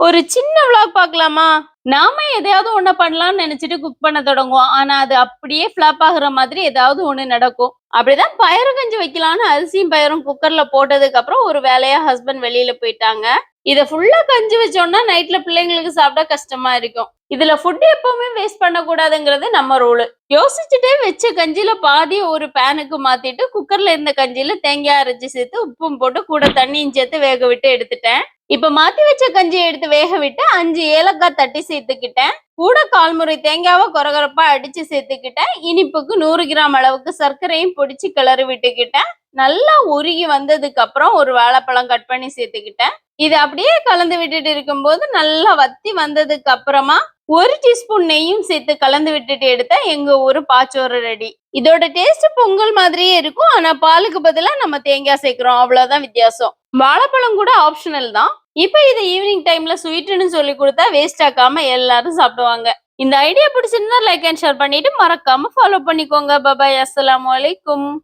ஒரு சின்ன விளாக் பார்க்கலாமா? நாம எதையாவது ஒண்ணு பண்ணலாம்னு நினைச்சிட்டு குக் பண்ண தொடங்குவோம். ஆனா அது அப்படியே ஃபிளாப் ஆகுற மாதிரி ஏதாவது ஒண்ணு நடக்கும். அப்படிதான் பயறு கஞ்சி வைக்கலாம்னு அரிசியும் பயரும் குக்கர்ல போட்டதுக்கு அப்புறம் ஒரு வேலையா ஹஸ்பண்ட் வெளியில போயிட்டாங்க. இத ஃபுல்லா கஞ்சி வச்சோம்னா நைட்ல பிள்ளைங்களுக்கு சாப்பிட கஷ்டமா இருக்கும். இதுல ஃபுட் எப்பவுமே வேஸ்ட் பண்ண கூடாதுங்கிறது நம்ம ரூலு யோசிச்சுட்டே வச்ச கஞ்சியில பாதி ஒரு பேனுக்கு மாத்திட்டு குக்கர்ல இருந்த கஞ்சியில தேங்காய் அரைச்சி சேர்த்து உப்பும் போட்டு கூட தண்ணியும் சேர்த்து வேக விட்டு எடுத்துட்டேன். இப்ப மாத்தி வச்ச கஞ்சியை எடுத்து வேக விட்டு அஞ்சு ஏலக்காய் தட்டி சேர்த்துக்கிட்டேன். கூட கால்முறை தேங்காவை கொரகொரப்பா அடிச்சு சேர்த்துக்கிட்டேன். இனிப்புக்கு நூறு கிராம் அளவுக்கு சர்க்கரையும் பொடிச்சு கிளறி விட்டுக்கிட்டேன். நல்லா உருகி வந்ததுக்கு அப்புறம் ஒரு வாழைப்பழம் கட் பண்ணி சேர்த்துக்கிட்டேன். இது அப்படியே கலந்து விட்டுட்டு இருக்கும்போது நல்லா வத்தி வந்ததுக்கு அப்புறமா ஒரு டீஸ்பூன் நெய்யும் சேர்த்து கலந்து விட்டுட்டு எடுத்தா எங்க ஊர் பாச்சோறு ரெடி. இதோட டேஸ்ட் பொங்கல் மாதிரியே இருக்கும். ஆனா பாலுக்கு பதிலாக நம்ம தேங்காய் சேர்க்கிறோம். அவ்வளவுதான் வித்தியாசம். வாழைப்பழம் கூட ஆப்ஷனல் தான். இப்ப இதை ஈவினிங் டைம்ல ஸ்வீட்னு சொல்லி கொடுத்தா வேஸ்ட் ஆக்காம எல்லாரும் சாப்பிடுவாங்க. இந்த ஐடியா பிடிச்சிருந்தா லைக் அண்ட் ஷேர் பண்ணிட்டு மறக்காம ஃபாலோ பண்ணிக்கோங்க. பபாய் அஸ்ஸலாமு வலைக்கும்